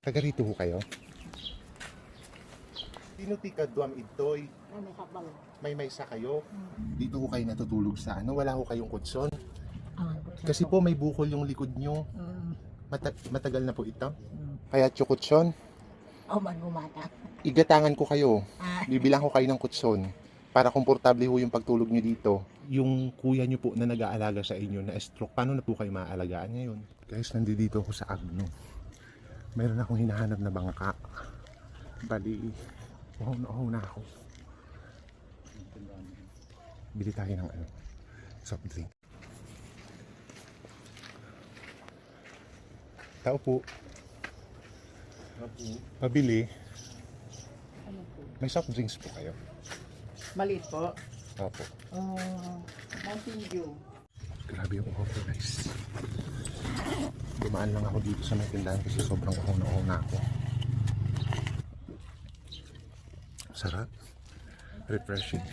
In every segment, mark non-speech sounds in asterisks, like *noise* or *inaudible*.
Taga rito ho kayo? Tinutika duam itoy. Ay, may kapal. May may sa kayo. Dito ho kayo natutulog sa ano? Wala ho kayong kutson. Ah, Kasi po may bukol yung likod nyo. Mm, Mata- matagal na po ito. mm. Kaya tsukutson, Oh, man gumata. igatangan ko kayo. Ah, Bibilang ko kayo ng kutson para komportable ho yung pagtulog nyo dito. Yung kuya nyo po na nag-aalaga sa inyo na stroke, paano na po kayo maaalagaan ngayon? Guys, nandito ako sa Agno. Meron akong hinahanap na bangka. Bali, uhaw na uhaw na ako. Bili tayo ng ano, soft drink. Tao po, pabili. ano po? May soft drinks po kayo. Maliit po. Opo. Oh, Mountain Dew. Grabe yung ko guys. Dumaan lang ako dito sa may tindahan kasi sobrang uhaw na uhaw na ako. Sarap. Refreshing.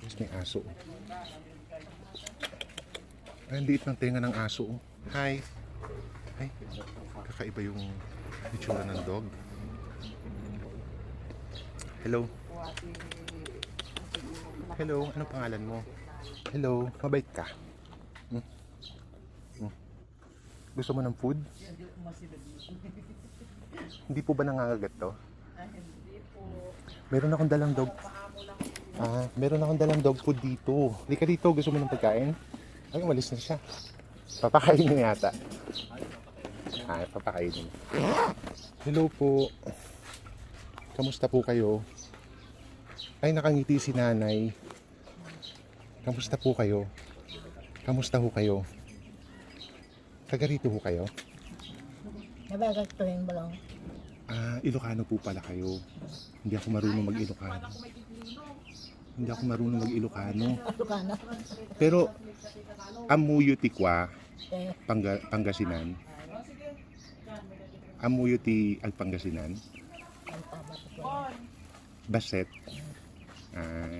Tapos may aso. Ay, ang liit ng tenga ng aso. oh. Hi. Ay, kakaiba yung itsura ng dog. Hello. Hello, ano pangalan mo? Hello, mabait ka? Hmm? Hmm. Gusto mo ng food? Hindi po ba nangangagat to? Meron akong dalang dog. Ah, meron akong dalang dog food dito. Hindi ka dito, gusto mo ng pagkain? Ay, umalis na siya. Papakainin niya yata. Ah, papakainin. Hello po. Kamusta po kayo? Ay, nakangiti si nanay. Kamusta po kayo? Kamusta ho kayo? Taga rito ho kayo? Nabagat ko yung balong. Ah, Ilocano po pala kayo. Hindi ako marunong mag-Ilocano. Hindi ako marunong mag-Ilocano. Ano? Pero, amuyo ti kwa, Eh, Panga, Pangasinan. Amuyo ti ang tama ko. Baset. Ah,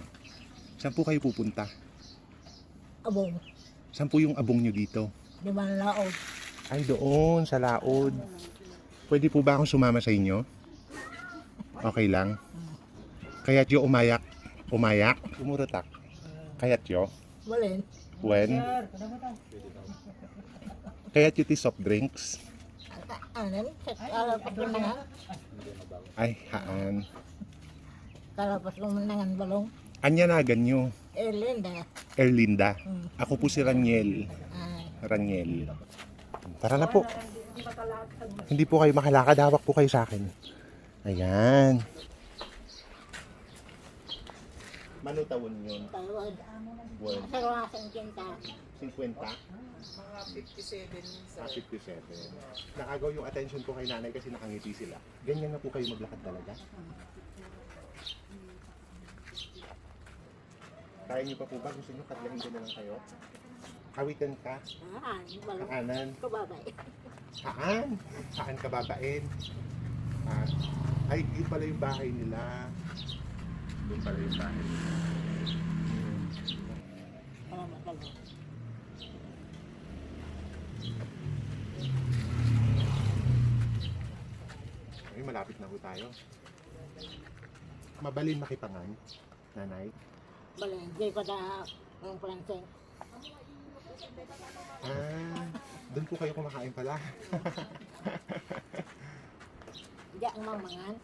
saan po kayo pupunta? Abong. Saan po yung abong nyo dito? Di man laog. Ay, doon, sa laod. Pwede po ba akong sumama sa inyo? Okay lang. Kaya't yo umayak. Umayak? Umurutak. Kaya't yo? Walin. When? Kaya't yo ti soft drinks? Anan? Ay, haan. Kalapas lumangan balong. Anyanagan nyo. Eh, Linda. Erlinda. Hmm. Ako po si Raniel. Ay, Raniel. Tara na po. Hindi po kayo makalakad. Hawak po kayo sa akin. Ayan. Manutawon yun. tawad. Word. Sa ruwasan kinta. 50? Mga 57 Ah, 57. Nakagaw yung attention ko kay nanay kasi nakangiti sila. Ganyan na po kayo maglakad talaga. Kaya niyo pa po ba? Gusto niyo katlahin ko na lang kayo? Kawitan ka? Ah, balong. Kaanan? Kababay. Saan? Saan ka babain? Ah, ay, yun pala yung bahay nila. Doon pala yung bahay nila. Salamat balong. Ay, malapit na po tayo. Mabalin makipangan, nanay. Balong. Di ko na ang pranseng. Ah, doon po kayo kumakain pala. *laughs* Di ang mamangan.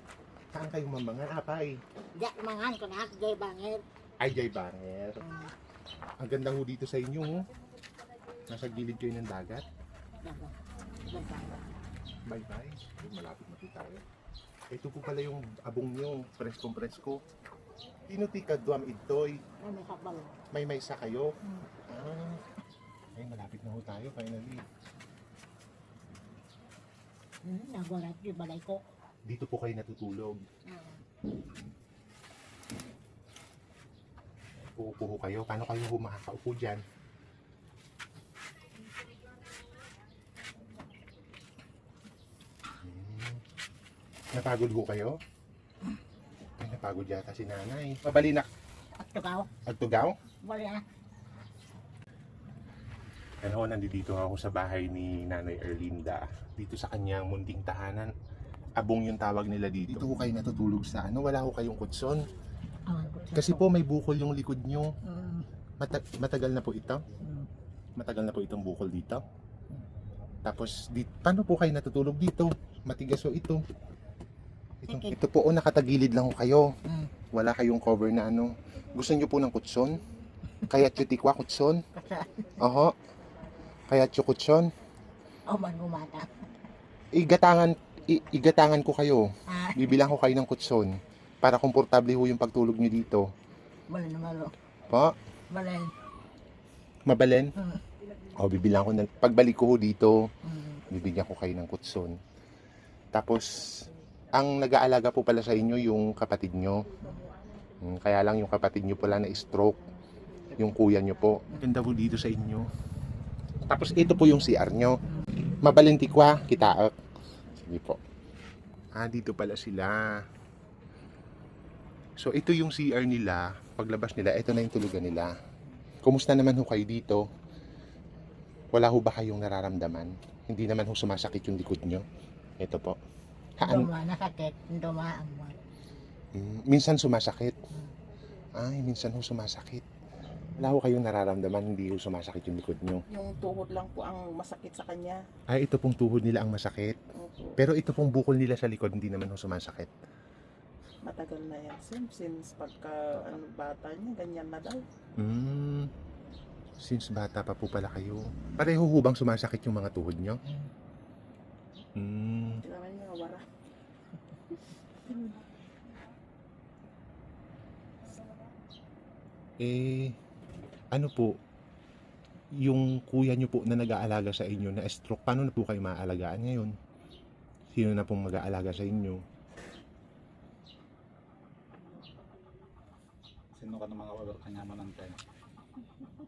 Saan kayo mambangan? Apay. Di ang mangan ko na. Di bangir. Ay, Jay Banger. Hmm. Ang ganda ho dito sa inyo, oh. Nasa gilid kayo ng dagat. Bye-bye. Malapit na po tayo. Ito po pala yung abong nyo. Presko-presko. Tinutika duam itoy. Ay, may. May may sa kayo. Hmm. Ah. Ay, malapit na ho tayo finally. Hmm, nagulat yung balay ko. Dito po kayo natutulog. Uupo ho kayo. Paano kayo ho makakaupo dyan? Hmm. Napagod ho kayo? Ay, napagod yata si nanay. Mabalinak. At tukaw. Agtugaw? Wala. Yan ho, nandito ako sa bahay ni Nanay Erlinda. Dito sa kanyang munting tahanan. Abong yung tawag nila dito. Dito ho kayo natutulog sa ano, wala ho kayong kutson. Ko sa Kasi po may bukol yung likod nyo. Mata- matagal na po ito. mm. Matagal na po itong bukol dito. Tapos, di, paano po kayo natutulog dito? Matigas ho ito. Ito, Sige. ito po, oh, nakatagilid lang ho kayo. Mm. Wala kayong cover na ano. Gusto nyo po ng kutson? Kaya tikwa kutson? Oho. Kaya kutson? oh man gumata. Igatangan, i- igatangan ko kayo. Ah, Bibilang ko kayo ng kutson. Para komportable ho yung pagtulog nyo dito. wala na malo. Po, Wala. mabalen? Mm. O, bibilang ko na. Pagbalik ko ho dito, Mm. bibigyan ko kayo ng kutson. Tapos, ang nag-aalaga po pala sa inyo yung kapatid nyo. Hmm, Kaya lang yung kapatid nyo pala na stroke. Yung kuya nyo po. Ganda po dito sa inyo. Tapos ito po yung CR nyo. Mabalintikwa, kitaak. Sige po. Ah, dito pala sila. So, ito yung CR nila. Paglabas nila, ito na yung tulugan nila. Kumusta naman ho kayo dito? Wala ho ba kayong nararamdaman? Hindi naman ho sumasakit yung likod nyo? Ito po. Haan, Duma, nakakit. Duma ang mga. Mm, minsan sumasakit. Ay, minsan ho sumasakit. Wala ho kayong nararamdaman, hindi ho sumasakit yung likod nyo. Yung tuhod lang po ang masakit sa kanya. Ay, ito pong tuhod nila ang masakit. Opo. Pero ito pong bukol nila sa likod, hindi naman ho sumasakit. Matagal na yan. Since, since pagka ano, bata niya, ganyan na daw. Mm, since bata pa po pala kayo. Pareho ho bang sumasakit yung mga tuhod nyo? Mm, Hindi naman niya wara. eh, ano po, yung kuya nyo po na nag-aalaga sa inyo na stroke, paano na po kayo maaalagaan ngayon? Sino na pong mag-aalaga sa inyo? Sino ka ng mga order kanya mo ng tayo?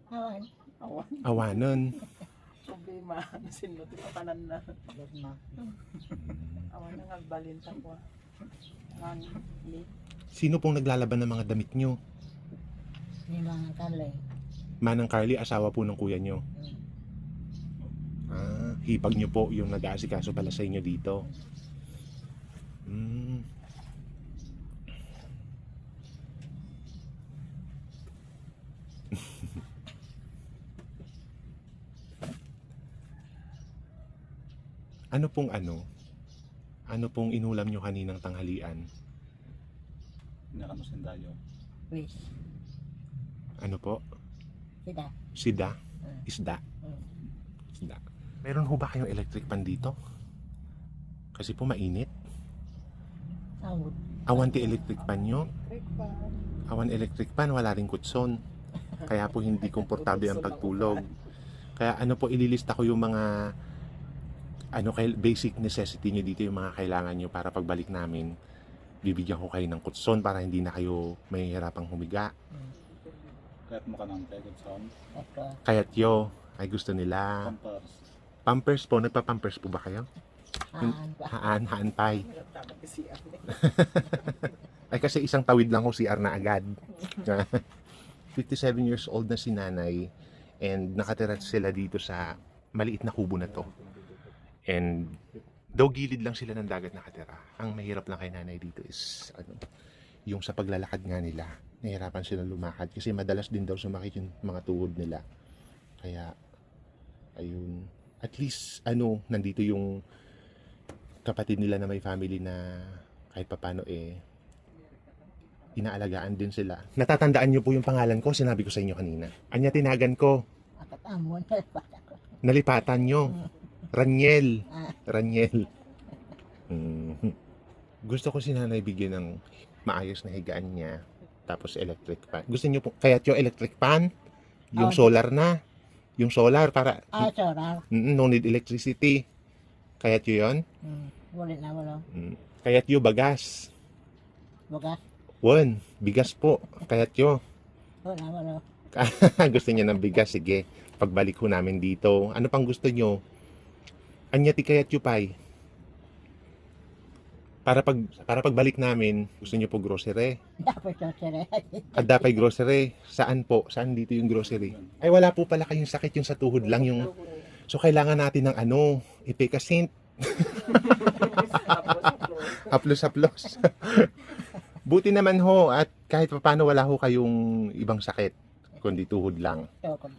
Awan. Awan. Awanon. Problema. Sinot ito kanan na. Duma. Awan na nga balinta ko. Sino pong naglalaban ng mga damit nyo? Ni mga kalay. Manang Carly, asawa po ng kuya nyo. Ah, hipag nyo po yung nag-aasikaso pala sa inyo dito. Mm. *laughs* ano pong ano? Ano pong inulam nyo kaninang tanghalian? Hindi ka no sendayo. Wish. Ano po? Sida. Sida? Mm. Isda? Mm. Isda. Meron ho ba kayong electric pan dito? Kasi po mainit. Awod. Awan ti electric pan nyo. Awan electric pan, wala rin kutson. Kaya po hindi komportable ang pagtulog. Kaya ano po, ililista ko yung mga ano kay basic necessity nyo dito, yung mga kailangan nyo para pagbalik namin, bibigyan ko kayo ng kutson para hindi na kayo mahihirapang humiga. Kahit mo ka ng tegod sound. Eko. Kaya't yo, ay gusto nila. Pampers. Pampers po, nagpa-pampers po ba kayo? Haan pa. Haan, haan pay. *laughs* Ay kasi isang tawid lang ko CR na agad. *laughs* 57 years old na si nanay and nakatira sila dito sa maliit na kubo na to. And daw gilid lang sila ng dagat nakatira. Ang mahirap lang kay nanay dito is ano, yung sa paglalakad nga nila. Nahirapan sila lumakad kasi madalas din daw sumakit yung mga tuhod nila. Kaya ayun, at least ano, nandito yung kapatid nila na may family na kahit papano eh inaalagaan din sila. Natatandaan niyo po yung pangalan ko, sinabi ko sa inyo kanina. Anya tinagan ko. Bata ko. nalipatan nyo. Raniel. Ah. Raniel. Mhm. Gusto ko si nanay bigyan ng maayos na higaan niya. Tapos electric fan. Gusto niyo po, kaya yung electric fan? Yung Oh. solar na. Yung solar para Ah, sorar. Mm, no need electricity. Kaya yun? Mm. Wala na wala. Mm. Kaya yung bagas. Bugas. Wan, bigas po. Kaya yun. Wala wala. *laughs* gusto niya ng bigas, sige. Pagbalik ko namin dito. Ano pang gusto nyo? Anya ti kayat yu pay? Para pag para pagbalik namin, gusto niyo po grocery. Dapat sire. At dapat grocery. Saan po? Saan dito yung grocery? Ay wala po pala kayong sakit yung sa tuhod lang yung So kailangan natin ng ano, ipikasint, *laughs* haplos-haplos. *laughs* Buti naman ho at kahit pa paano wala ho kayong ibang sakit kundi tuhod lang. Tukod.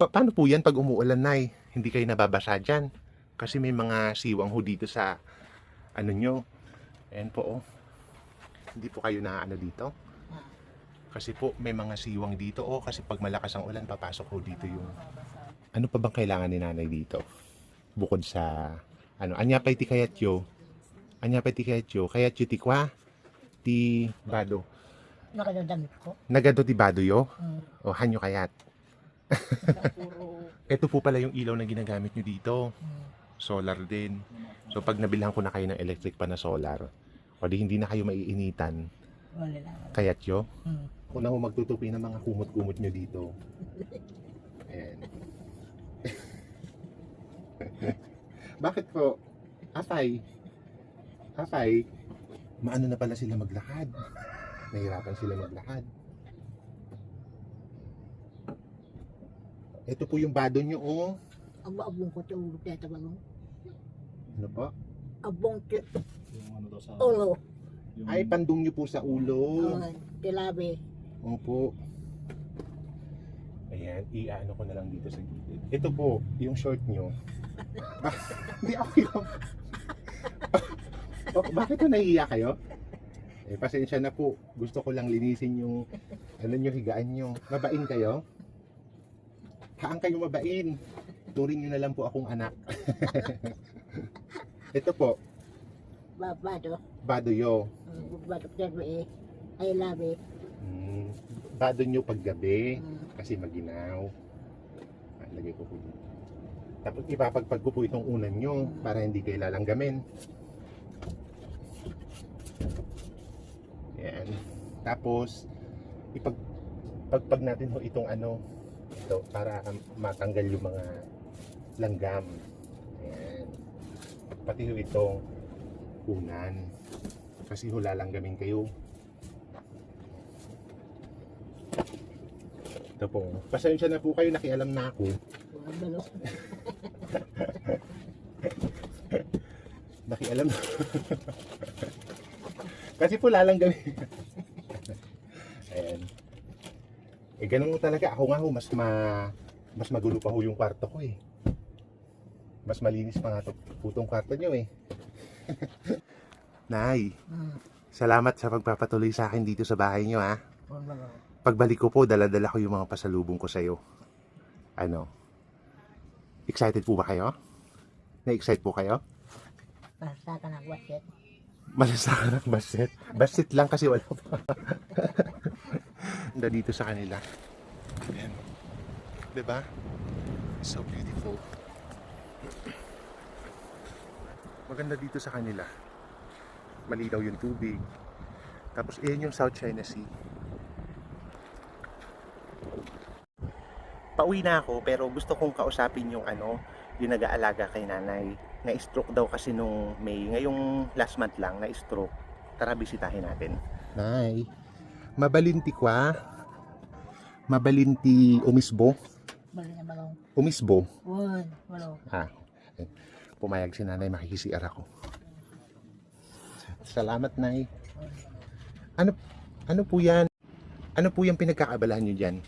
Pa- paano po yan pag umuulan nay? Hindi kayo nababasa dyan. Kasi may mga siwang ho dito sa ano nyo. Ayan po oh. Hindi po kayo na ano dito. Kasi po may mga siwang dito oh. Kasi pag malakas ang ulan papasok ho dito yung ano pa bang kailangan ni nanay dito? Bukod sa ano, anya pa iti kayatyo. Anya pa iti kayatyo. Kayatyo ti kwa. Ti bado. Nakadadamit ko. Nagado ti bado yo. Mm. O hanyo kayat. *laughs* Ito po pala yung ilaw na ginagamit nyo dito. Mm. Solar din. So pag nabilhan ko na kayo ng electric pa na solar, o di hindi na kayo maiinitan, Wala na. kayat yo. Mm. Una ho magtutupi ng mga kumot-kumot nyo dito. Ayan. *laughs* Bakit po? Afay. Afay. Maano na pala sila maglakad. Nahirapan sila maglakad. Ito po yung bado nyo, oh. Abo-abong ko ito ulo kaya tabalong. Ano po? Abong ti Yung ano daw sa... ulo. Yung, Ay, pandong nyo po sa ulo. Oh. Tilabi. Opo. Ayan, i-ano ko na lang dito sa gilid. Ito po, yung short nyo. *laughs* Hindi, okay lang. *laughs* Oh, bakit po nahiya kayo? Eh, pasensya na po. Gusto ko lang linisin yung, ano nyo, higaan nyo. Mabain kayo? Haan kayo mabain. Turing nyo na lang po akong anak. *laughs* Ito po, Babado. badoyo. Mm, Bado tilabi. Ay labi. Hmm, bado nyo paggabi. Mm. kasi maginaw. Ah, lagay ko po dito. Tapos ipapagpag ko po itong unan nyo para hindi kayo lalanggamin. Yan. Tapos ipag pagpag natin ho itong ano ito para matanggal yung mga langgam. Ayan. Pati ho itong unan. Kasi ho lalanggamin kayo. Ito po. Pasensya na po kayo, nakialam na ako. *laughs* Nakialam na. *laughs* Kasi po lalang gabi. Ayan. Eh ganun talaga. Ako nga ho, mas ma mas magulo pa ho yung kwarto ko eh. Mas malinis pa nga to, po tong kwarto nyo eh. *laughs* Nay, Mm. salamat sa pagpapatuloy sa akin dito sa bahay nyo ha. Pagbalik ko po, dala-dala ko yung mga pasalubong ko sa'yo. Ano? Excited po ba kayo? Na-excite po kayo? Basta ka ng wasit. Malasakan ng basit. Basit lang kasi wala pa. *laughs* Ganda dito sa kanila. Ayan. Diba? So beautiful. Maganda dito sa kanila. Malinaw yung tubig. Tapos iyan yung South China Sea. Pauwi na ako pero gusto kong kausapin yung ano, yung nag-aalaga kay nanay. Na-stroke daw kasi nung May. Ngayong last month lang, na-stroke. Tara, bisitahin natin. Nay, mabalinti kwa. Mabalinti umisbo. Umisbo. Uwan. Balong. Pumayag si nanay, makikisiar ako. Salamat, Nay. Ano, ano po yan? Ano po yung pinagkakaabalahan nyo dyan?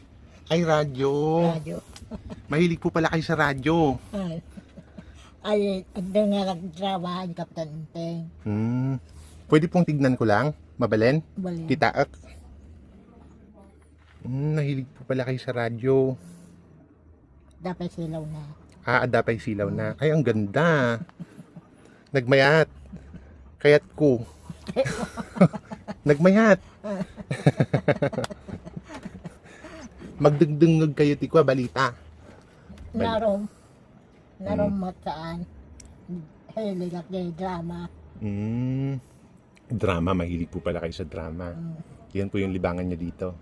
Ay, radyo. Radyo. Mahilig po pala kayo sa radyo. Ay. Ay, ando nga nagtrabaho ni Kapitan Inteng. Hmm. Pwede pong tignan ko lang? Mabalen? Titaak? Hmm, nahilig po pala kayo sa radyo. Dapat silaw na. Ah, adapay silaw na. Ay, ang ganda. Nagmayat. Kayat ko. *laughs* Nagmayat. *laughs* Magdugdungog kayo tikwa balita. Bali. Narom. Narom mataan. Hilig at gay drama. Hmm. Drama, mahilig po pala kayo sa drama. Mm. Yan po yung libangan niya dito.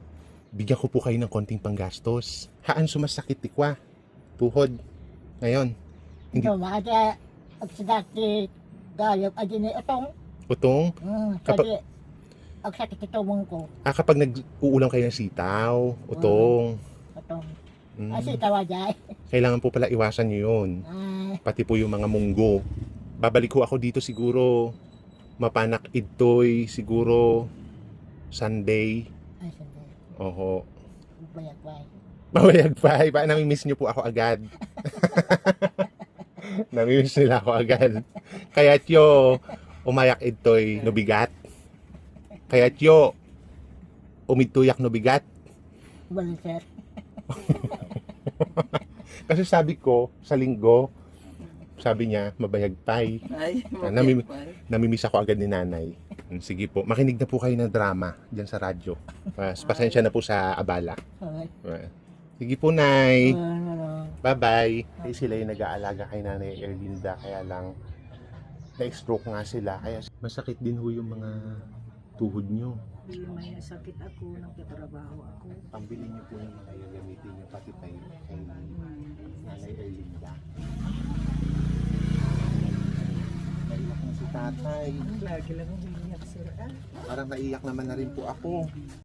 Bigyan ko po kayo ng konting panggastos. Haan sumasakit tikwa. Tuhod. Ngayon. Hindi- Ito, makata, at sa dati, Gayag, ay din itong. Utong? Hmm, Kapag- ang sakit ito mong ko. Ah, kapag nag-uulam kayo ng sitaw, utong. Itong. Mm. Kasi tawajay. Kailangan po pala iwasan nyo yun. Ay, Pati po yung mga munggo. Babalik ko ako dito siguro. Mapanak idtoy, siguro Sunday. ay, sige. Oho. Bayag, Mamayag pa. Ba, namimiss nyo po ako agad. *laughs* namimiss nila ako agad. Kaya tiyo, umayak idtoy no bigat. Kaya tiyo, umituyak no bigat. Balik, sir. *laughs* Kasi sabi ko, sa linggo, sabi niya, mabayag pay. Ay, Ah, nami- mapipay. Namimiss ako agad ni nanay. Mm, Sige po, makinig na po kayo ng drama dyan sa radyo. Mas pasensya na po sa abala. Ay, Ah, Sige po, Nay. Bye-bye. Eh, sila yung nag-aalaga kay Nanay Erlinda, kaya lang na-stroke nga sila. Kaya masakit din ho yung mga tuhod nyo. Hindi may sakit ako, nagtatrabaho ako. Pambili niyo po yung mga gagamitin niyo pati kay, kay Nanay Erlinda. Naiyak na si tatay. Lagi lang umiiyak sir. Ah, Parang naiyak naman na rin po ako.